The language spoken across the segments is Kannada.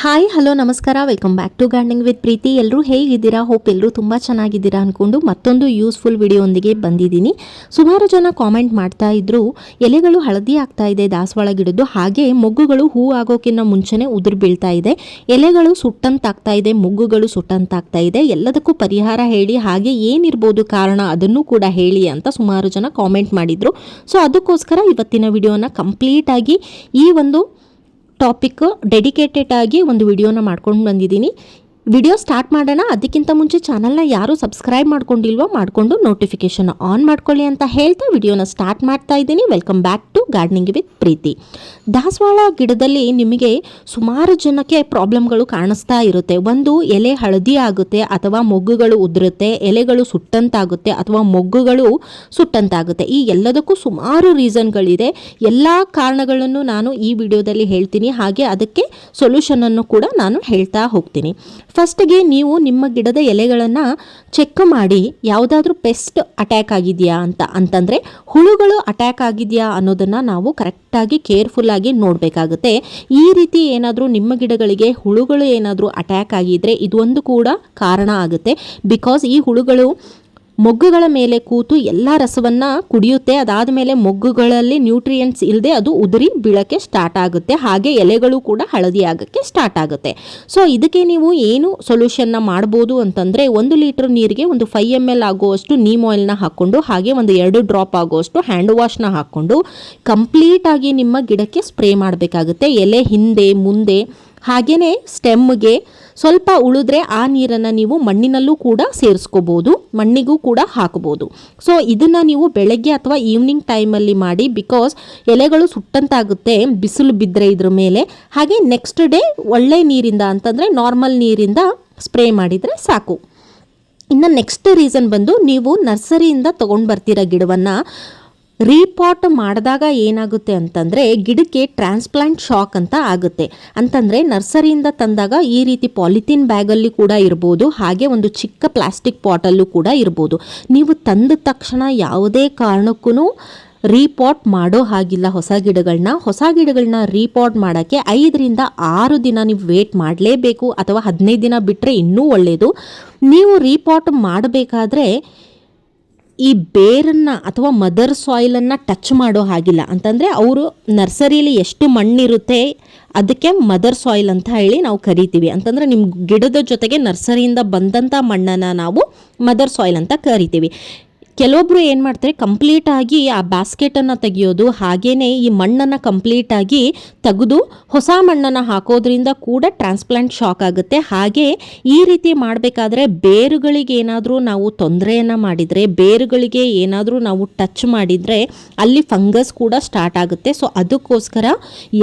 ಹಾಯ್, ಹಲೋ, ನಮಸ್ಕಾರ. Welcome back to gardening with Preethi ಎಲ್ಲರೂ ಹೇಗಿದ್ದೀರಾ? ಹೋಪ್ ಎಲ್ಲರೂ ತುಂಬ ಚೆನ್ನಾಗಿದ್ದೀರಾ ಅಂದ್ಕೊಂಡು ಮತ್ತೊಂದು ಯೂಸ್ಫುಲ್ ವಿಡಿಯೋಂದಿಗೆ ಬಂದಿದ್ದೀನಿ. ಸುಮಾರು ಜನ ಕಾಮೆಂಟ್ ಮಾಡ್ತಾ ಇದ್ರು, ಎಲೆಗಳು ಹಳದಿ ಆಗ್ತಾ ಇದೆ ದಾಸವಾಳ ಗಿಡದ್ದು, ಹಾಗೆ ಮೊಗ್ಗುಗಳು ಹೂ ಆಗೋಕ್ಕಿಂತ ಮುಂಚೆನೇ ಉದುರು ಬೀಳ್ತಾ ಇದೆ. ಎಲೆಗಳು ಸುಟ್ಟಂತಾಗ್ತಾ ಇದೆ, ಮೊಗ್ಗುಗಳು ಸುಟ್ಟಂತಾಗ್ತಾ ಇದೆ. ಎಲ್ಲದಕ್ಕೂ ಪರಿಹಾರ ಹೇಳಿ, ಹಾಗೆ ಏನಿರ್ಬೋದು ಕಾರಣ ಅದನ್ನು ಕೂಡ ಹೇಳಿ ಅಂತ ಸುಮಾರು ಜನ ಕಾಮೆಂಟ್ ಮಾಡಿದ್ರು. ಸೊ ಅದಕ್ಕೋಸ್ಕರ ಇವತ್ತಿನ ವಿಡಿಯೋನ ಕಂಪ್ಲೀಟಾಗಿ ಈ ಒಂದು ಟಾಪಿಕ್ ಡೆಡಿಕೇಟೆಡ್ ಆಗಿ ಒಂದು ವಿಡಿಯೋನ ಮಾಡ್ಕೊಂಡು ಬಂದಿದ್ದೀನಿ. ವಿಡಿಯೋ ಸ್ಟಾರ್ಟ್ ಮಾಡೋಣ. ಅದಕ್ಕಿಂತ ಮುಂಚೆ ಚಾನಲ್ನ ಯಾರು ಸಬ್ಸ್ಕ್ರೈಬ್ ಮಾಡ್ಕೊಂಡಿಲ್ವೋ ಮಾಡಿಕೊಂಡು ನೋಟಿಫಿಕೇಶನ್ ಆನ್ ಮಾಡ್ಕೊಳ್ಳಿ ಅಂತ ಹೇಳ್ತಾ ವಿಡಿಯೋನ ಸ್ಟಾರ್ಟ್ ಮಾಡ್ತಾ ಇದ್ದೀನಿ. Welcome back to gardening with Preethi ದಾಸವಾಳ ಗಿಡದಲ್ಲಿ ನಿಮಗೆ ಸುಮಾರು ಜನಕ್ಕೆ ಪ್ರಾಬ್ಲಮ್ಗಳು ಕಾಣಿಸ್ತಾ ಇರುತ್ತೆ. ಒಂದು, ಎಲೆ ಹಳದಿ ಆಗುತ್ತೆ ಅಥವಾ ಮೊಗ್ಗುಗಳು ಉದುರುತ್ತೆ, ಎಲೆಗಳು ಸುಟ್ಟಂತಾಗುತ್ತೆ ಅಥವಾ ಮೊಗ್ಗುಗಳು ಸುಟ್ಟಂತಾಗುತ್ತೆ. ಈ ಎಲ್ಲದಕ್ಕೂ ಸುಮಾರು ರೀಸನ್ಗಳಿದೆ ಎಲ್ಲ ಕಾರಣಗಳನ್ನು ನಾನು ಈ ವಿಡಿಯೋದಲ್ಲಿ ಹೇಳ್ತೀನಿ. ಹಾಗೆ ಅದಕ್ಕೆ ಸೊಲ್ಯೂಷನನ್ನು ಕೂಡ ನಾನು ಹೇಳ್ತಾ ಹೋಗ್ತೀನಿ. ಫಸ್ಟ್ಗೆ ನೀವು ನಿಮ್ಮ ಗಿಡದ ಎಲೆಗಳನ್ನು ಚೆಕ್ ಮಾಡಿ, ಯಾವುದಾದ್ರೂ ಪೆಸ್ಟ್ ಅಟ್ಯಾಕ್ ಆಗಿದೆಯಾ ಅಂತ, ಅಂತಂದರೆ ಹುಳುಗಳು ಅಟ್ಯಾಕ್ ಆಗಿದೆಯಾ ಅನ್ನೋದನ್ನು ನಾವು ಕರೆಕ್ಟಾಗಿ ಕೇರ್ಫುಲ್ಲಾಗಿ ನೋಡಬೇಕಾಗುತ್ತೆ. ಈ ರೀತಿ ಏನಾದರೂ ನಿಮ್ಮ ಗಿಡಗಳಿಗೆ ಹುಳುಗಳು ಏನಾದರೂ ಅಟ್ಯಾಕ್ ಆಗಿದ್ದರೆ ಇದೊಂದು ಕೂಡ ಕಾರಣ ಆಗುತ್ತೆ. ಬಿಕಾಸ್ ಈ ಹುಳುಗಳು ಮೊಗ್ಗುಗಳ ಮೇಲೆ ಕೂತು ಎಲ್ಲ ರಸವನ್ನು ಕುಡಿಯುತ್ತೆ. ಅದಾದ ಮೇಲೆ ಮೊಗ್ಗುಗಳಲ್ಲಿ ನ್ಯೂಟ್ರಿಯೆಂಟ್ಸ್ ಇಲ್ಲದೆ ಅದು ಉದುರಿ ಬೀಳಕ್ಕೆ ಸ್ಟಾರ್ಟ್ ಆಗುತ್ತೆ. ಹಾಗೆ ಎಲೆಗಳು ಕೂಡ ಹಳದಿ ಆಗೋಕ್ಕೆ ಸ್ಟಾರ್ಟ್ ಆಗುತ್ತೆ. ಸೊ ಇದಕ್ಕೆ ನೀವು ಏನು ಸೊಲ್ಯೂಷನ್ನ ಮಾಡ್ಬೋದು ಅಂತಂದರೆ ಒಂದು ಲೀಟರ್ ನೀರಿಗೆ ಒಂದು ಫೈವ್ ಎಂ ಎಲ್ ಆಗುವಷ್ಟು ನೀಮ್ ಆಯಿಲ್ನ ಹಾಕ್ಕೊಂಡು, ಹಾಗೆ ಒಂದು ಎರಡು ಡ್ರಾಪ್ ಆಗುವಷ್ಟು ಹ್ಯಾಂಡ್ ವಾಶ್ನ ಹಾಕ್ಕೊಂಡು ಕಂಪ್ಲೀಟಾಗಿ ನಿಮ್ಮ ಗಿಡಕ್ಕೆ ಸ್ಪ್ರೇ ಮಾಡಬೇಕಾಗುತ್ತೆ. ಎಲೆ ಹಿಂದೆ, ಮುಂದೆ ಹಾಗೆಯೇ ಸ್ಟೆಮ್ಗೆ ಸ್ವಲ್ಪ ಉಳಿದ್ರೆ ಆ ನೀರನ್ನು ನೀವು ಮಣ್ಣಿನಲ್ಲೂ ಕೂಡ ಸೇರಿಸ್ಕೋಬೋದು, ಮಣ್ಣಿಗೂ ಕೂಡ ಹಾಕ್ಬೋದು. ಸೊ ಇದನ್ನು ನೀವು ಬೆಳಗ್ಗೆ ಅಥವಾ ಈವ್ನಿಂಗ್ ಟೈಮಲ್ಲಿ ಮಾಡಿ ಬಿಕಾಸ್ ಎಲೆಗಳು ಸುಟ್ಟಂತಾಗುತ್ತೆ, ಬಿಸಿಲು ಬಿದ್ದರೆ ಇದ್ರ ಮೇಲೆ. ಹಾಗೆ ನೆಕ್ಸ್ಟ್ ಡೇ ಒಳ್ಳೆ ನೀರಿಂದ ಅಂತಂದರೆ ನಾರ್ಮಲ್ ನೀರಿಂದ ಸ್ಪ್ರೇ ಮಾಡಿದರೆ ಸಾಕು. ಇನ್ನು ನೆಕ್ಸ್ಟ್ ರೀಸನ್ ಬಂದು ನೀವು ನರ್ಸರಿಯಿಂದ ತೊಗೊಂಡು ಬರ್ತೀರ ಗಿಡವನ್ನು ರೀಪಾಟ್ ಮಾಡಿದಾಗ ಏನಾಗುತ್ತೆ ಅಂತಂದರೆ ಗಿಡಕ್ಕೆ ಟ್ರಾನ್ಸ್ಪ್ಲಾಂಟ್ ಶಾಕ್ ಅಂತ ಆಗುತ್ತೆ. ಅಂತಂದರೆ ನರ್ಸರಿಯಿಂದ ತಂದಾಗ ಈ ರೀತಿ ಪಾಲಿಥೀನ್ ಬ್ಯಾಗಲ್ಲಿ ಕೂಡ ಇರ್ಬೋದು, ಹಾಗೆ ಒಂದು ಚಿಕ್ಕ ಪ್ಲಾಸ್ಟಿಕ್ ಪಾಟಲ್ಲೂ ಕೂಡ ಇರ್ಬೋದು. ನೀವು ತಂದ ತಕ್ಷಣ ಯಾವುದೇ ಕಾರಣಕ್ಕೂ ರೀಪಾಟ್ ಮಾಡೋ ಹಾಗಿಲ್ಲ ಹೊಸ ಗಿಡಗಳನ್ನ ಹೊಸ ಗಿಡಗಳನ್ನ ರೀಪಾಟ್ ಮಾಡೋಕ್ಕೆ ಐದರಿಂದ ಆರು ದಿನ ನೀವು ವೇಟ್ ಮಾಡಲೇಬೇಕು, ಅಥವಾ ಹದಿನೈದು ದಿನ ಬಿಟ್ಟರೆ ಇನ್ನೂ ಒಳ್ಳೆಯದು ನೀವು ರೀಪಾಟ್ ಮಾಡಬೇಕಾದ್ರೆ ಈ ಬೇರನ್ನು ಅಥವಾ ಮದರ್ ಸಾಯಿಲನ್ನು ಟಚ್ ಮಾಡೋ ಹಾಗಿಲ್ಲ. ಅಂತಂದರೆ ಅವರು ನರ್ಸರಿಯಲ್ಲಿ ಎಷ್ಟು ಮಣ್ಣಿರುತ್ತೆ ಅದಕ್ಕೆ ಮದರ್ ಸಾಯಿಲ್ ಅಂತ ಹೇಳಿ ನಾವು ಕರಿತೀವಿ. ಅಂತಂದರೆ ನಿಮ್ಮ ಗಿಡದ ಜೊತೆಗೆ ನರ್ಸರಿಯಿಂದ ಬಂದಂಥ ಮಣ್ಣನ್ನು ನಾವು ಮದರ್ ಸಾಯಿಲ್ ಅಂತ ಕರಿತೀವಿ. ಕೆಲವೊಬ್ಬರು ಏನು ಮಾಡ್ತಾರೆ ಕಂಪ್ಲೀಟಾಗಿ ಆ ಬ್ಯಾಸ್ಕೆಟನ್ನು ತೆಗೆಯೋದು, ಹಾಗೇನೆ ಈ ಮಣ್ಣನ್ನು ಕಂಪ್ಲೀಟಾಗಿ ತೆಗೆದು ಹೊಸ ಮಣ್ಣನ್ನು ಹಾಕೋದ್ರಿಂದ ಕೂಡ ಟ್ರಾನ್ಸ್ಪ್ಲಾಂಟ್ ಶಾಕ್ ಆಗುತ್ತೆ. ಹಾಗೆ ಈ ರೀತಿ ಮಾಡಬೇಕಾದ್ರೆ ಬೇರುಗಳಿಗೆ ಏನಾದರೂ ನಾವು ತೊಂದರೆಯನ್ನು ಮಾಡಿದರೆ, ಬೇರುಗಳಿಗೆ ಏನಾದರೂ ನಾವು ಟಚ್ ಮಾಡಿದರೆ ಅಲ್ಲಿ ಫಂಗಸ್ ಕೂಡ ಸ್ಟಾರ್ಟ್ ಆಗುತ್ತೆ. ಸೊ ಅದಕ್ಕೋಸ್ಕರ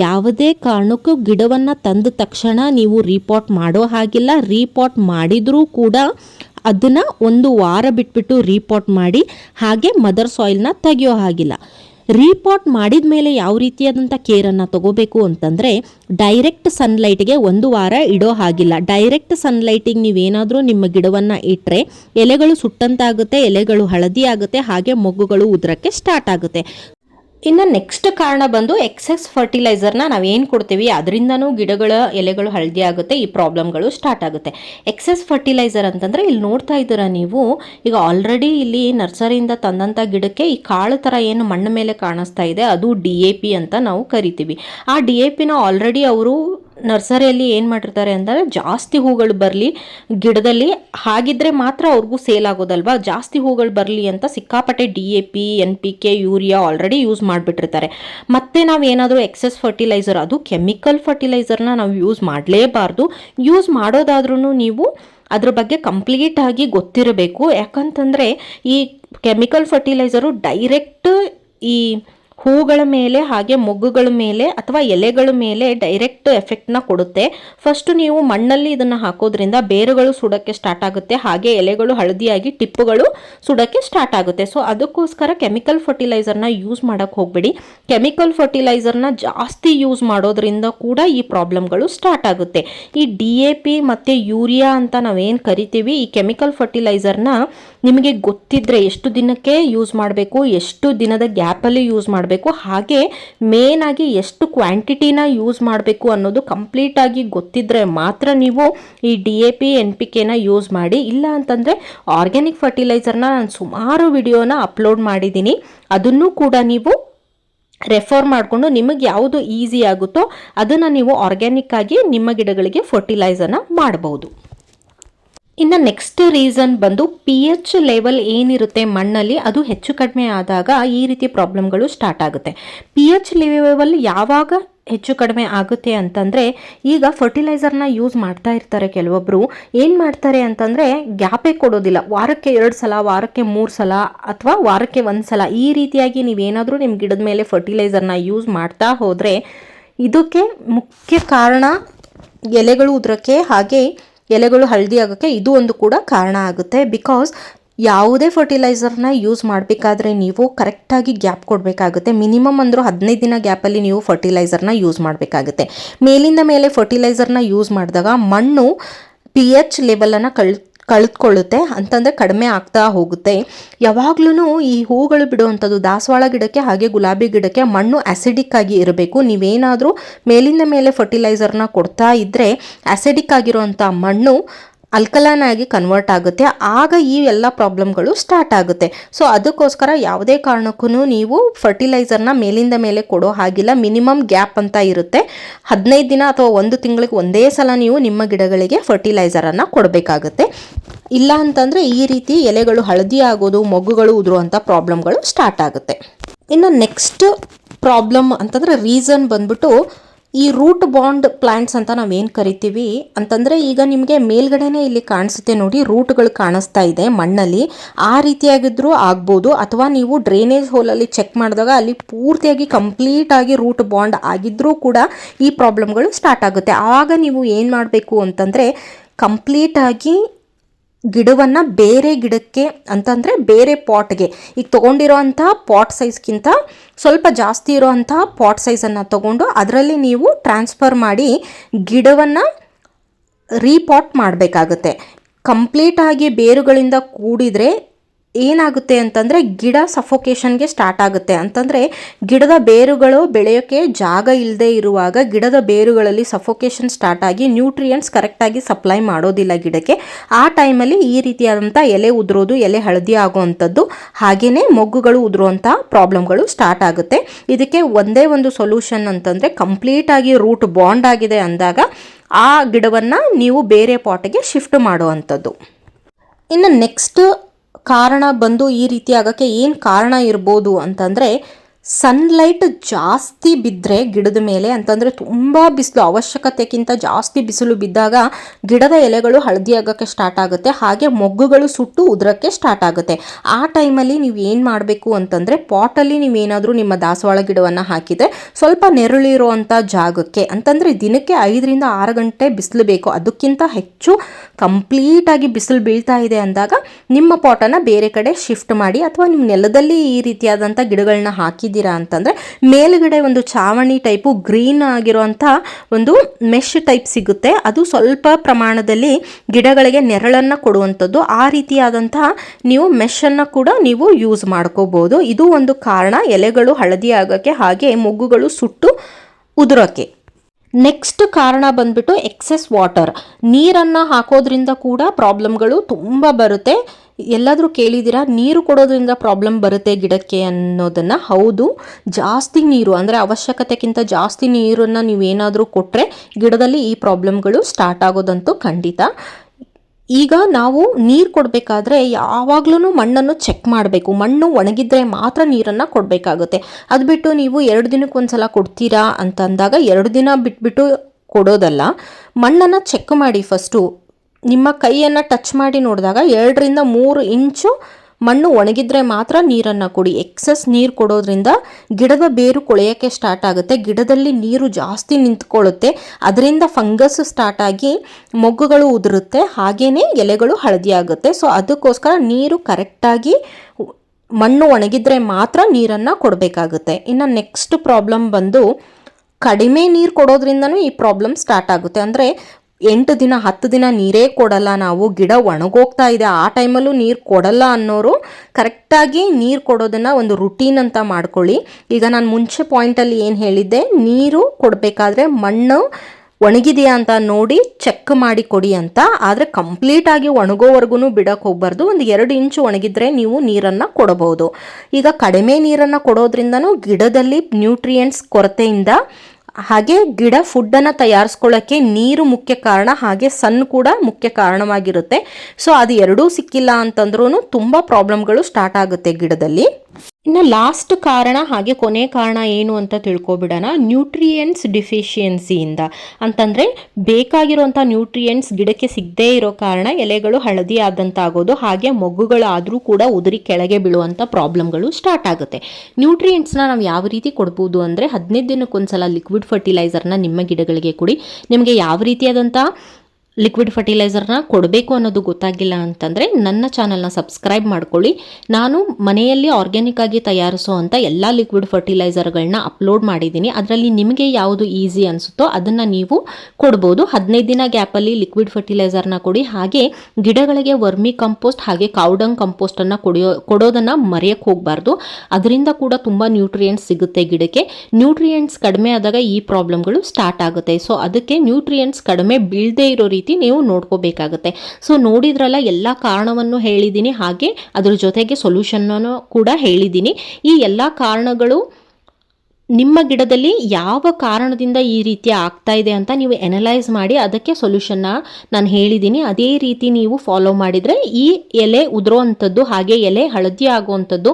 ಯಾವುದೇ ಕಾರಣಕ್ಕೂ ಗಿಡವನ್ನು ತಂದ ತಕ್ಷಣ ನೀವು ರೀಪಾಟ್ ಮಾಡೋ ಹಾಗಿಲ್ಲ. ರೀಪಾಟ್ ಮಾಡಿದರೂ ಕೂಡ ಅದನ್ನು ಒಂದು ವಾರ ಬಿಟ್ಬಿಟ್ಟು ರೀಪಾಟ್ ಮಾಡಿ ಹಾಗೆ ಮದರ್ ಸಾಯಿಲ್ನ ತೆಗೆಯೋ ಹಾಗಿಲ್ಲ. ರೀಪಾಟ್ ಮಾಡಿದ ಮೇಲೆ ಯಾವ ರೀತಿಯಾದಂಥ ಕೇರನ್ನು ತಗೋಬೇಕು ಅಂತಂದರೆ ಡೈರೆಕ್ಟ್ ಸನ್ಲೈಟ್ಗೆ ಒಂದು ವಾರ ಇಡೋ ಹಾಗಿಲ್ಲ. ಡೈರೆಕ್ಟ್ ಸನ್ಲೈಟಿಗೆ ನೀವೇನಾದರೂ ನಿಮ್ಮ ಗಿಡವನ್ನು ಇಟ್ಟರೆ ಎಲೆಗಳು ಸುಟ್ಟಂತಾಗುತ್ತೆ, ಎಲೆಗಳು ಹಳದಿ ಆಗುತ್ತೆ, ಹಾಗೆ ಮೊಗ್ಗುಗಳು ಉದ್ರಕ್ಕೆ ಸ್ಟಾರ್ಟ್ ಆಗುತ್ತೆ. ಇನ್ನು ನೆಕ್ಸ್ಟ್ ಕಾರಣ ಬಂದು ಎಕ್ಸೆಸ್ ಫರ್ಟಿಲೈಸರ್ನ ನಾವೇನು ಕೊಡ್ತೀವಿ? ಅದರಿಂದನೂ ಗಿಡಗಳ ಎಲೆಗಳು ಹಳದಿ ಆಗುತ್ತೆ, ಈ ಪ್ರಾಬ್ಲಮ್ಗಳು ಸ್ಟಾರ್ಟ್ ಆಗುತ್ತೆ. ಎಕ್ಸೆಸ್ ಫರ್ಟಿಲೈಸರ್ ಅಂತಂದರೆ ಇಲ್ಲಿ ನೋಡ್ತಾ ಇದ್ದೀರ ನೀವು, ಈಗ ಆಲ್ರೆಡಿ ಇಲ್ಲಿ ನರ್ಸರಿಯಿಂದ ತಂದಂಥ ಗಿಡಕ್ಕೆ ಈ ಕಾಳು ಥರ ಏನು ಮಣ್ಣು ಮೇಲೆ ಕಾಣಿಸ್ತಾ ಇದೆ, ಅದು ಡಿ ಎ ಪಿ ಅಂತ ನಾವು ಕರಿತೀವಿ. ಆ ಡಿ ಎ ಪಿನ ಆಲ್ರೆಡಿ ಅವರು ನರ್ಸರಿಯಲ್ಲಿ ಏನು ಮಾಡಿರ್ತಾರೆ ಅಂದರೆ ಜಾಸ್ತಿ ಹೂಗಳು ಬರಲಿ, ಗಿಡದಲ್ಲಿ ಹಾಗಿದ್ರೆ ಮಾತ್ರ ಅವ್ರಿಗೂ ಸೇಲ್ ಆಗೋದಲ್ವಾ? ಜಾಸ್ತಿ ಹೂಗಳು ಬರಲಿ ಅಂತ ಸಿಕ್ಕಾಪಟ್ಟೆ D A P N P K urea already use ಮಾಡಿಬಿಟ್ಟಿರ್ತಾರೆ. ಮತ್ತೆ ನಾವು ಏನಾದರೂ ಎಕ್ಸೆಸ್ ಫರ್ಟಿಲೈಸರ್ ಅದು ಕೆಮಿಕಲ್ ಫರ್ಟಿಲೈಸರ್ನ ನಾವು ಯೂಸ್ ಮಾಡಲೇಬಾರ್ದು. ಯೂಸ್ ಮಾಡೋದಾದ್ರೂ ನೀವು ಅದ್ರ ಬಗ್ಗೆ ಕಂಪ್ಲೀಟ್ ಆಗಿ ಗೊತ್ತಿರಬೇಕು. ಯಾಕಂತಂದರೆ ಈ ಕೆಮಿಕಲ್ ಫರ್ಟಿಲೈಸರು ಡೈರೆಕ್ಟ್ ಈ ಹೂಗಳ ಮೇಲೆ ಹಾಗೆ ಮೊಗ್ಗುಗಳ ಮೇಲೆ ಅಥವಾ ಎಲೆಗಳ ಮೇಲೆ ಡೈರೆಕ್ಟ್ ಎಫೆಕ್ಟ್ನ ಕೊಡುತ್ತೆ. ಫಸ್ಟ್ ನೀವು ಮಣ್ಣಲ್ಲಿ ಇದನ್ನು ಹಾಕೋದ್ರಿಂದ ಬೇರುಗಳು ಸುಡೋಕ್ಕೆ ಸ್ಟಾರ್ಟ್ ಆಗುತ್ತೆ. ಹಾಗೆ ಎಲೆಗಳು ಹಳದಿಯಾಗಿ ಟಿಪ್ಪುಗಳು ಸುಡೋಕ್ಕೆ ಸ್ಟಾರ್ಟ್ ಆಗುತ್ತೆ. ಸೊ ಅದಕ್ಕೋಸ್ಕರ ಕೆಮಿಕಲ್ ಫರ್ಟಿಲೈಸರ್ನ ಯೂಸ್ ಮಾಡೋಕ್ಕೆ ಹೋಗಬೇಡಿ. ಕೆಮಿಕಲ್ ಫರ್ಟಿಲೈಸರ್ನ ಜಾಸ್ತಿ ಯೂಸ್ ಮಾಡೋದ್ರಿಂದ ಕೂಡ ಈ ಪ್ರಾಬ್ಲಮ್ಗಳು ಸ್ಟಾರ್ಟ್ ಆಗುತ್ತೆ. ಈ ಡಿ ಎ ಪಿ ಮತ್ತು ಯೂರಿಯಾ ಅಂತ ನಾವೇನು ಕರಿತೀವಿ, ಈ ಕೆಮಿಕಲ್ ಫರ್ಟಿಲೈಸರ್ನ ನಿಮಗೆ ಗೊತ್ತಿದ್ರೆ ಎಷ್ಟು ದಿನಕ್ಕೆ ಯೂಸ್ ಮಾಡಬೇಕು, ಎಷ್ಟು ದಿನದ ಗ್ಯಾಪಲ್ಲಿ ಯೂಸ್ ಮಾಡಬೇಕು ಹಾಗೆ ಮೇನ್ ಆಗಿ ಎಷ್ಟು ಕ್ವಾಂಟಿಟಿನ ಯೂಸ್ ಮಾಡಬೇಕು ಅನ್ನೋದು ಕಂಪ್ಲೀಟಾಗಿ ಗೊತ್ತಿದ್ದರೆ ಮಾತ್ರ ನೀವು ಈ D A P N P ಕೆನ use ಮಾಡಿ. ಇಲ್ಲ ಅಂತಂದರೆ ಆರ್ಗ್ಯಾನಿಕ್ ಫರ್ಟಿಲೈಸರ್ನ ನಾನು ಸುಮಾರು ವಿಡಿಯೋನ ಅಪ್ಲೋಡ್ ಮಾಡಿದ್ದೀನಿ. ಅದನ್ನು ಕೂಡ ನೀವು ರೆಫರ್ ಮಾಡಿಕೊಂಡು ನಿಮಗೆ ಯಾವುದು ಈಸಿ ಆಗುತ್ತೋ ಅದನ್ನು ನೀವು ಆರ್ಗ್ಯಾನಿಕ್ ಆಗಿ ನಿಮ್ಮ ಗಿಡಗಳಿಗೆ ಫರ್ಟಿಲೈಸರ್ನ ಮಾಡಬಹುದು ಇನ್ನು ನೆಕ್ಸ್ಟ್ ರೀಸನ್ ಬಂದು ಪಿ ಎಚ್ ಲೆವೆಲ್ ಏನಿರುತ್ತೆ ಮಣ್ಣಲ್ಲಿ ಅದು ಹೆಚ್ಚು ಕಡಿಮೆ ಆದಾಗ ಈ ರೀತಿ ಪ್ರಾಬ್ಲಮ್ಗಳು ಸ್ಟಾರ್ಟ್ ಆಗುತ್ತೆ. ಪಿ ಎಚ್ ಲೆವೆಲ್ ಯಾವಾಗ ಹೆಚ್ಚು ಕಡಿಮೆ ಆಗುತ್ತೆ ಅಂತಂದರೆ ಈಗ ಫರ್ಟಿಲೈಸರ್ನ ಯೂಸ್ ಮಾಡ್ತಾ ಇರ್ತಾರೆ ಕೆಲವೊಬ್ಬರು ಏನು ಮಾಡ್ತಾರೆ ಅಂತಂದರೆ ಗ್ಯಾಪೇ ಕೊಡೋದಿಲ್ಲ. ವಾರಕ್ಕೆ ಎರಡು ಸಲ, ವಾರಕ್ಕೆ ಮೂರು ಸಲ ಅಥವಾ ವಾರಕ್ಕೆ ಒಂದು ಸಲ ಈ ರೀತಿಯಾಗಿ ನೀವೇನಾದರೂ ನಿಮ್ಮ ಗಿಡದ ಮೇಲೆ ಫರ್ಟಿಲೈಸರ್ನ ಯೂಸ್ ಮಾಡ್ತಾ ಹೋದರೆ ಇದಕ್ಕೆ ಮುಖ್ಯ ಕಾರಣ ಎಲೆಗಳು ಉದ್ರಕ್ಕೆ ಹಾಗೆ ಎಲೆಗಳು ಹಳದಿ ಆಗೋಕ್ಕೆ ಇದು ಒಂದು ಕೂಡ ಕಾರಣ ಆಗುತ್ತೆ. ಬಿಕಾಸ್ ಯಾವುದೇ ಫರ್ಟಿಲೈಸರ್ನ ಯೂಸ್ ಮಾಡಬೇಕಾದ್ರೆ ನೀವು ಕರೆಕ್ಟಾಗಿ ಗ್ಯಾಪ್ ಕೊಡಬೇಕಾಗುತ್ತೆ. ಮಿನಿಮಮ್ ಅಂದರೂ ಹದಿನೈದು ದಿನ ಗ್ಯಾಪಲ್ಲಿ ನೀವು ಫರ್ಟಿಲೈಸರ್ನ ಯೂಸ್ ಮಾಡಬೇಕಾಗುತ್ತೆ. ಮೇಲಿಂದ ಮೇಲೆ ಫರ್ಟಿಲೈಸರ್ನ ಯೂಸ್ ಮಾಡಿದಾಗ ಮಣ್ಣು ಪಿ ಎಚ್ ಲೆವೆಲನ್ನು ಕಳ್ ಕಳೆದುಕೊಳ್ಳುತ್ತೆ ಅಂತಂದರೆ ಕಡಿಮೆ ಆಗ್ತಾ ಹೋಗುತ್ತೆ. ಯಾವಾಗ್ಲೂ ಈ ಹೂಗಳು ಬಿಡುವಂಥದ್ದು ದಾಸವಾಳ ಗಿಡಕ್ಕೆ ಹಾಗೆ ಗುಲಾಬಿ ಗಿಡಕ್ಕೆ ಮಣ್ಣು ಆ್ಯಸಿಡಿಕ್ ಆಗಿ ಇರಬೇಕು. ನೀವೇನಾದರೂ ಮೇಲಿಂದ ಮೇಲೆ ಫರ್ಟಿಲೈಸರ್ನ ಕೊಡ್ತಾ ಇದ್ದರೆ ಆ್ಯಸಿಡಿಕ್ ಆಗಿರುವಂಥ ಮಣ್ಣು ಅಲ್ಕಲಾನ್ ಆಗಿ ಕನ್ವರ್ಟ್ ಆಗುತ್ತೆ. ಆಗ ಈ ಎಲ್ಲ ಪ್ರಾಬ್ಲಮ್ಗಳು ಸ್ಟಾರ್ಟ್ ಆಗುತ್ತೆ. ಸೊ ಅದಕ್ಕೋಸ್ಕರ ಯಾವುದೇ ಕಾರಣಕ್ಕೂ ನೀವು ಫರ್ಟಿಲೈಸರ್ನ ಮೇಲಿಂದ ಮೇಲೆ ಕೊಡೋ ಹಾಗಿಲ್ಲ. ಮಿನಿಮಮ್ ಗ್ಯಾಪ್ ಅಂತ ಇರುತ್ತೆ. ಹದಿನೈದು ದಿನ ಅಥವಾ ಒಂದು ತಿಂಗಳಿಗೆ ಒಂದೇ ಸಲ ನೀವು ನಿಮ್ಮ ಗಿಡಗಳಿಗೆ ಫರ್ಟಿಲೈಸರನ್ನು ಕೊಡಬೇಕಾಗುತ್ತೆ. ಇಲ್ಲ ಅಂತಂದರೆ ಈ ರೀತಿ ಎಲೆಗಳು ಹಳದಿ ಆಗೋದು, ಮೊಗ್ಗುಗಳು ಉದುರುವಂಥ ಪ್ರಾಬ್ಲಮ್ಗಳು ಸ್ಟಾರ್ಟ್ ಆಗುತ್ತೆ. ಇನ್ನು ನೆಕ್ಸ್ಟ್ ಪ್ರಾಬ್ಲಮ್ ಅಂತಂದರೆ ರೀಸನ್ ಬಂದ್ಬಿಟ್ಟು ಈ ರೂಟ್ ಬಾಂಡ್ ಪ್ಲಾಂಟ್ಸ್ ಅಂತ ನಾವೇನು ಕರಿತೀವಿ ಅಂತಂದರೆ ಈಗ ನಿಮಗೆ ಮೇಲ್ಗಡೆನೇ ಇಲ್ಲಿ ಕಾಣಿಸುತ್ತೆ ನೋಡಿ ರೂಟ್ಗಳು ಕಾಣಿಸ್ತಾ ಇದೆ ಮಣ್ಣಲ್ಲಿ. ಆ ರೀತಿಯಾಗಿದ್ರೂ ಆಗ್ಬೋದು ಅಥವಾ ನೀವು ಡ್ರೈನೇಜ್ ಹೋಲಲ್ಲಿ ಚೆಕ್ ಮಾಡಿದಾಗ ಅಲ್ಲಿ ಪೂರ್ತಿಯಾಗಿ ಕಂಪ್ಲೀಟ್ ಆಗಿ ರೂಟ್ ಬಾಂಡ್ ಆಗಿದ್ದರೂ ಕೂಡ ಈ ಪ್ರಾಬ್ಲಮ್ಗಳು ಸ್ಟಾರ್ಟ್ ಆಗುತ್ತೆ. ಆವಾಗ ನೀವು ಏನು ಮಾಡಬೇಕು ಅಂತಂದರೆ ಕಂಪ್ಲೀಟಾಗಿ ಗಿಡವನ್ನು ಬೇರೆ ಗಿಡಕ್ಕೆ ಅಂತಂದರೆ ಬೇರೆ ಪಾಟ್ಗೆ. ಈಗ ತೊಗೊಂಡಿರೋವಂಥ ಪಾಟ್ ಸೈಜ್ಗಿಂತ ಸ್ವಲ್ಪ ಜಾಸ್ತಿ ಇರೋವಂಥ ಪಾಟ್ ಸೈಜನ್ನು ತೊಗೊಂಡು ಅದರಲ್ಲಿ ನೀವು ಟ್ರಾನ್ಸ್ಫರ್ ಮಾಡಿ ಗಿಡವನ್ನು ರೀಪಾಟ್ ಮಾಡಬೇಕಾಗುತ್ತೆ. ಕಂಪ್ಲೀಟಾಗಿ ಬೇರುಗಳಿಂದ ಕೂಡಿದರೆ ಏನಾಗುತ್ತೆ ಅಂತಂದರೆ ಗಿಡ ಸಫೋಕೇಶನ್ಗೆ ಸ್ಟಾರ್ಟ್ ಆಗುತ್ತೆ. ಅಂತಂದರೆ ಗಿಡದ ಬೇರುಗಳು ಬೆಳೆಯೋಕ್ಕೆ ಜಾಗ ಇಲ್ಲದೆ ಇರುವಾಗ ಗಿಡದ ಬೇರುಗಳಲ್ಲಿ ಸಫೋಕೇಶನ್ ಸ್ಟಾರ್ಟ್ ಆಗಿ ನ್ಯೂಟ್ರಿಯೆಂಟ್ಸ್ ಕರೆಕ್ಟಾಗಿ ಸಪ್ಲೈ ಮಾಡೋದಿಲ್ಲ ಗಿಡಕ್ಕೆ. ಆ ಟೈಮಲ್ಲಿ ಈ ರೀತಿಯಾದಂಥ ಎಲೆ ಉದುರೋದು, ಎಲೆ ಹಳದಿ ಆಗುವಂಥದ್ದು ಹಾಗೆಯೇ ಮೊಗ್ಗುಗಳು ಉದುರುವಂಥ ಪ್ರಾಬ್ಲಮ್ಗಳು ಸ್ಟಾರ್ಟ್ ಆಗುತ್ತೆ. ಇದಕ್ಕೆ ಒಂದೇ ಒಂದು ಸೊಲ್ಯೂಷನ್ ಅಂತಂದರೆ ಕಂಪ್ಲೀಟಾಗಿ ರೂಟ್ ಬಾಂಡ್ ಆಗಿದೆ ಅಂದಾಗ ಆ ಗಿಡವನ್ನು ನೀವು ಬೇರೆ ಪಾಟಿಗೆ ಶಿಫ್ಟ್ ಮಾಡುವಂಥದ್ದು. ಇನ್ನು ನೆಕ್ಸ್ಟ್ ಕಾರಣ ಬಂದು ಈ ರೀತಿ ಆಗೋಕ್ಕೆ ಏನು ಕಾರಣ ಇರ್ಬೋದು ಅಂತಂದರೆ ಸನ್ಲೈಟ್ ಜಾಸ್ತಿ ಬಿದ್ದರೆ ಗಿಡದ ಮೇಲೆ ಅಂತಂದರೆ ತುಂಬ ಬಿಸಿಲು ಅವಶ್ಯಕತೆಗಿಂತ ಜಾಸ್ತಿ ಬಿಸಿಲು ಬಿದ್ದಾಗ ಗಿಡದ ಎಲೆಗಳು ಹಳದಿ ಆಗೋಕ್ಕೆ ಸ್ಟಾರ್ಟ್ ಆಗುತ್ತೆ, ಹಾಗೆ ಮೊಗ್ಗುಗಳು ಸುಟ್ಟು ಉದ್ರಕ್ಕೆ ಸ್ಟಾರ್ಟ್ ಆಗುತ್ತೆ. ಆ ಟೈಮಲ್ಲಿ ನೀವು ಏನು ಮಾಡಬೇಕು ಅಂತಂದರೆ ಪಾಟಲ್ಲಿ ನೀವೇನಾದರೂ ನಿಮ್ಮ ದಾಸವಾಳ ಗಿಡವನ್ನು ಹಾಕಿದರೆ ಸ್ವಲ್ಪ ನೆರಳಿರುವಂಥ ಜಾಗಕ್ಕೆ, ಅಂತಂದರೆ ದಿನಕ್ಕೆ ಐದರಿಂದ ಆರು ಗಂಟೆ ಬಿಸಿಲು ಬೇಕು, ಅದಕ್ಕಿಂತ ಹೆಚ್ಚು ಕಂಪ್ಲೀಟಾಗಿ ಬಿಸಿಲು ಬೀಳ್ತಾ ಇದೆ ಅಂದಾಗ ನಿಮ್ಮ ಪಾಟನ್ನು ಬೇರೆ ಕಡೆ ಶಿಫ್ಟ್ ಮಾಡಿ ಅಥವಾ ನಿಮ್ಮ ನೆಲದಲ್ಲಿ ಈ ರೀತಿಯಾದಂಥ ಗಿಡಗಳನ್ನ ಹಾಕಿದ್ದೀರಾ ಅಂತಂದರೆ ಮೇಲುಗಡೆ ಒಂದು ಚಾವಣಿ ಟೈಪು ಗ್ರೀನ್ ಆಗಿರುವಂಥ ಒಂದು ಮೆಶ್ ಟೈಪ್ ಸಿಗುತ್ತೆ. ಅದು ಸ್ವಲ್ಪ ಪ್ರಮಾಣದಲ್ಲಿ ಗಿಡಗಳಿಗೆ ನೆರಳನ್ನು ಕೊಡುವಂಥದ್ದು. ಆ ರೀತಿಯಾದಂತಹ ನೀವು ಮೆಶನ್ನು ಕೂಡ ನೀವು ಯೂಸ್ ಮಾಡ್ಕೋಬೋದು. ಇದು ಒಂದು ಕಾರಣ ಎಲೆಗಳು ಹಳದಿ ಆಗೋಕ್ಕೆ ಹಾಗೆ ಮೊಗ್ಗುಗಳು ಸುಟ್ಟು ಉದುರೋಕ್ಕೆ ನೆಕ್ಸ್ಟ್ ಕಾರಣ ಬಂದ್ಬಿಟ್ಟು ಎಕ್ಸೆಸ್ ವಾಟರ್ ನೀರನ್ನು ಹಾಕೋದ್ರಿಂದ ಕೂಡ ಪ್ರಾಬ್ಲಮ್ಗಳು ತುಂಬ ಬರುತ್ತೆ. ಎಲ್ಲಾದರೂ ಕೇಳಿದ್ದೀರಾ? ನೀರು ಕೊಡೋದ್ರಿಂದ ಪ್ರಾಬ್ಲಮ್ ಬರುತ್ತೆ ಗಿಡಕ್ಕೆ ಅನ್ನೋದನ್ನು? ಹೌದು. ಜಾಸ್ತಿ ನೀರು, ಅಂದರೆ ಅವಶ್ಯಕತೆಗಿಂತ ಜಾಸ್ತಿ ನೀರನ್ನು ನೀವೇನಾದರೂ ಕೊಟ್ಟರೆ ಗಿಡದಲ್ಲಿ ಈ ಪ್ರಾಬ್ಲಮ್ಗಳು ಸ್ಟಾರ್ಟ್ ಆಗೋದಂತೂ ಖಂಡಿತ. ಈಗ ನಾವು ನೀರು ಕೊಡಬೇಕಾದ್ರೆ ಯಾವಾಗಲೂ ಮಣ್ಣನ್ನು ಚೆಕ್ ಮಾಡಬೇಕು. ಮಣ್ಣು ಒಣಗಿದ್ರೆ ಮಾತ್ರ ನೀರನ್ನು ಕೊಡಬೇಕಾಗುತ್ತೆ. ಅದು ಬಿಟ್ಟು ನೀವು ಎರಡು ದಿನಕ್ಕೆ ಒಂದು ಸಲ ಕೊಡ್ತೀರಾ ಅಂತ ಅಂದಾಗ ಎರಡು ದಿನ ಬಿಟ್ಬಿಟ್ಟು ಕೊಡೋದಲ್ಲ. ಮಣ್ಣನ್ನು ಚೆಕ್ ಮಾಡಿ ಫಸ್ಟು ನಿಮ್ಮ ಕೈಯನ್ನು ಟಚ್ ಮಾಡಿ ನೋಡಿದಾಗ ಎರಡರಿಂದ ಮೂರು ಇಂಚು ಮಣ್ಣು ಒಣಗಿದ್ರೆ ಮಾತ್ರ ನೀರನ್ನು ಕೊಡಿ. ಎಕ್ಸಸ್ ನೀರು ಕೊಡೋದ್ರಿಂದ ಗಿಡದ ಬೇರು ಕೊಳೆಯೋಕ್ಕೆ ಸ್ಟಾರ್ಟ್ ಆಗುತ್ತೆ. ಗಿಡದಲ್ಲಿ ನೀರು ಜಾಸ್ತಿ ನಿಂತ್ಕೊಳ್ಳುತ್ತೆ. ಅದರಿಂದ ಫಂಗಸ್ ಸ್ಟಾರ್ಟ್ ಆಗಿ ಮೊಗ್ಗುಗಳು ಉದುರುತ್ತೆ. ಹಾಗೆಯೇ ಎಲೆಗಳು ಹಳದಿ ಆಗುತ್ತೆ ಸೊ ಅದಕ್ಕೋಸ್ಕರ ನೀರು ಕರೆಕ್ಟಾಗಿ ಮಣ್ಣು ಒಣಗಿದ್ರೆ ಮಾತ್ರ ನೀರನ್ನು ಕೊಡಬೇಕಾಗುತ್ತೆ. ಇನ್ನು ನೆಕ್ಸ್ಟ್ ಪ್ರಾಬ್ಲಮ್ ಬಂದು ಕಡಿಮೆ ನೀರು ಕೊಡೋದ್ರಿಂದನೂ ಈ ಪ್ರಾಬ್ಲಮ್ ಸ್ಟಾರ್ಟ್ ಆಗುತ್ತೆ. ಅಂದರೆ ಎಂಟು ದಿನ, ಹತ್ತು ದಿನ ನೀರೇ ಕೊಡಲ್ಲ. ನಾವು ಗಿಡ ಒಣಗೋಗ್ತಾ ಇದೆ. ಆ ಟೈಮಲ್ಲೂ ನೀರು ಕೊಡಲ್ಲ ಅನ್ನೋರು ಕರೆಕ್ಟಾಗಿ ನೀರು ಕೊಡೋದನ್ನು ಒಂದು ರುಟೀನ್ ಅಂತ ಮಾಡ್ಕೊಳ್ಳಿ. ಈಗ ನಾನು ಮುಂಚೆ ಪಾಯಿಂಟಲ್ಲಿ ಏನು ಹೇಳಿದ್ದೆ? ನೀರು ಕೊಡಬೇಕಾದ್ರೆ ಮಣ್ಣು ಒಣಗಿದೆಯಾ ಅಂತ ನೋಡಿ ಚೆಕ್ ಮಾಡಿ ಕೊಡಿ ಅಂತ. ಆದರೆ ಕಂಪ್ಲೀಟಾಗಿ ಒಣಗೋವರೆಗೂ ಬಿಡಕ್ಕೆ ಹೋಗ್ಬಾರ್ದು. ಒಂದು ಎರಡು ಇಂಚು ಒಣಗಿದ್ರೆ ನೀವು ನೀರನ್ನು ಕೊಡಬಹುದು. ಈಗ ಕಡಿಮೆ ನೀರನ್ನು ಕೊಡೋದ್ರಿಂದನೂ ಗಿಡದಲ್ಲಿ ನ್ಯೂಟ್ರಿಯೆಂಟ್ಸ್ ಕೊರತೆಯಿಂದ ಹಾಗೆ ಗಿಡ ಫುಡ್ಡನ್ನು ತಯಾರಿಸ್ಕೊಳ್ಳೋಕ್ಕೆ ನೀರು ಮುಖ್ಯ ಕಾರಣ, ಹಾಗೆ ಸನ್ ಕೂಡ ಮುಖ್ಯ ಕಾರಣವಾಗಿರುತ್ತೆ. ಸೊ ಅದು ಎರಡೂ ಸಿಕ್ಕಿಲ್ಲ ಅಂತಂದ್ರೂ ತುಂಬ ಪ್ರಾಬ್ಲಮ್ಗಳು ಸ್ಟಾರ್ಟ್ ಆಗುತ್ತೆ ಗಿಡದಲ್ಲಿ. ಇನ್ನು ಲಾಸ್ಟ್ ಕಾರಣ ಹಾಗೆ ಕೊನೆ ಕಾರಣ ಏನು ಅಂತ ತಿಳ್ಕೊಬಿಡೋಣ. ನ್ಯೂಟ್ರಿಯೆಂಟ್ಸ್ ಡಿಫಿಷಿಯನ್ಸಿಯಿಂದ ಅಂತಂದರೆ ಬೇಕಾಗಿರುವಂಥ ನ್ಯೂಟ್ರಿಯೆಂಟ್ಸ್ ಗಿಡಕ್ಕೆ ಸಿಗದೇ ಇರೋ ಕಾರಣ ಎಲೆಗಳು ಹಳದಿ ಆದಂತಾಗೋದು, ಹಾಗೆ ಮೊಗ್ಗುಗಳಾದರೂ ಕೂಡ ಉದುರಿ ಕೆಳಗೆ ಬೀಳುವಂಥ ಪ್ರಾಬ್ಲಮ್ಗಳು ಸ್ಟಾರ್ಟ್ ಆಗುತ್ತೆ. ನ್ಯೂಟ್ರಿಯೆಂಟ್ಸ್ನ ನಾವು ಯಾವ ರೀತಿ ಕೊಡ್ಬೋದು ಅಂದರೆ ಹದಿನೈದು ದಿನಕ್ಕೊಂದ್ಸಲ ಲಿಕ್ವಿಡ್ ಫರ್ಟಿಲೈಸರ್ನ ನಿಮ್ಮ ಗಿಡಗಳಿಗೆ ಕೊಡಿ. ನಿಮಗೆ ಯಾವ ರೀತಿಯಾದಂಥ ಲಿಕ್ವಿಡ್ ಫರ್ಟಿಲೈಸರ್ನ ಕೊಡಬೇಕು ಅನ್ನೋದು ಗೊತ್ತಾಗಿಲ್ಲ ಅಂತಂದರೆ ನನ್ನ ಚಾನಲ್ನ ಸಬ್ಸ್ಕ್ರೈಬ್ ಮಾಡ್ಕೊಳ್ಳಿ. ನಾನು ಮನೆಯಲ್ಲಿ ಆರ್ಗ್ಯಾನಿಕ್ ಆಗಿ ತಯಾರಿಸುವಂಥ ಎಲ್ಲ ಲಿಕ್ವಿಡ್ ಫರ್ಟಿಲೈಸರ್ಗಳನ್ನ ಅಪ್ಲೋಡ್ ಮಾಡಿದ್ದೀನಿ. ಅದರಲ್ಲಿ ನಿಮಗೆ ಯಾವುದು ಈಸಿ ಅನಿಸುತ್ತೋ ಅದನ್ನು ನೀವು ಕೊಡ್ಬೋದು. ಹದಿನೈದು ದಿನ ಗ್ಯಾಪಲ್ಲಿ ಲಿಕ್ವಿಡ್ ಫರ್ಟಿಲೈಸರ್ನ ಕೊಡಿ. ಹಾಗೆ ಗಿಡಗಳಿಗೆ ವರ್ಮಿ ಕಂಪೋಸ್ಟ್ ಹಾಗೆ ಕೌಡಂಗ್ ಕಂಪೋಸ್ಟನ್ನು ಕೊಡಿಯೋ, ಕೊಡೋದನ್ನು ಮರೆಯಕ್ಕೆ ಹೋಗಬಾರ್ದು. ಅದರಿಂದ ಕೂಡ ತುಂಬ ನ್ಯೂಟ್ರಿಯೆಂಟ್ಸ್ ಸಿಗುತ್ತೆ ಗಿಡಕ್ಕೆ. ನ್ಯೂಟ್ರಿಯೆಂಟ್ಸ್ ಕಡಿಮೆ ಆದಾಗ ಈ ಪ್ರಾಬ್ಲಮ್ಗಳು ಸ್ಟಾರ್ಟ್ ಆಗುತ್ತೆ. ಸೊ ಅದಕ್ಕೆ ನ್ಯೂಟ್ರಿಯೆಂಟ್ಸ್ ಕಡಿಮೆ ಬೀಳದೇ ಇರೋ ರೀತಿ ನೀವು ನೋಡ್ಕೋಬೇಕಾಗುತ್ತೆ. ಸೊ ನೋಡಿದ್ರಲ್ಲ ಎಲ್ಲ ಕಾರಣವನ್ನು ಹೇಳಿದ್ದೀನಿ. ಹಾಗೆ ಅದ್ರ ಜೊತೆಗೆ ಸೊಲ್ಯೂಷನ್ ಕೂಡ ಹೇಳಿದ್ದೀನಿ. ಈ ಎಲ್ಲ ಕಾರಣಗಳು ನಿಮ್ಮ ಗಿಡದಲ್ಲಿ ಯಾವ ಕಾರಣದಿಂದ ಈ ರೀತಿ ಆಗ್ತಾ ಇದೆ ಅಂತ ನೀವು ಎನಲೈಸ್ ಮಾಡಿ ಅದಕ್ಕೆ ಸೊಲ್ಯೂಷನ್ನ ನಾನು ಹೇಳಿದ್ದೀನಿ ಅದೇ ರೀತಿ ನೀವು ಫಾಲೋ ಮಾಡಿದರೆ ಈ ಎಲೆ ಉದುರುವಂಥದ್ದು ಹಾಗೆ ಎಲೆ ಹಳದಿ ಆಗುವಂಥದ್ದು,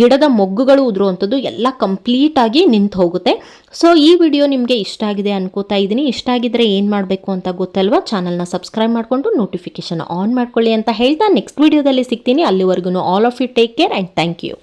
ಗಿಡದ ಮೊಗ್ಗುಗಳು ಉದುರುವಂಥದ್ದು ಎಲ್ಲ ಕಂಪ್ಲೀಟಾಗಿ ನಿಂತು ಹೋಗುತ್ತೆ. ಸೊ ಈ ವಿಡಿಯೋ ನಿಮಗೆ ಇಷ್ಟ ಆಗಿದೆ ಅನ್ಕೋತಾ ಇದ್ದೀನಿ. ಇಷ್ಟ ಆಗಿದ್ರೆ ಏನು ಮಾಡಬೇಕು ಅಂತ ಗೊತ್ತಲ್ವಾ? ಚಾನಲ್ನ ಸಬ್ಸ್ಕ್ರೈಬ್ ಮಾಡಿಕೊಂಡು ನೋಟಿಫಿಕೇಶನ್ ಆನ್ ಮಾಡ್ಕೊಳ್ಳಿ ಅಂತ ಹೇಳ್ತಾ ನೆಕ್ಸ್ಟ್ ವಿಡಿಯೋದಲ್ಲಿ ಸಿಗ್ತೀನಿ. ಅಲ್ಲಿವರೆಗೂ all of you take care and thank you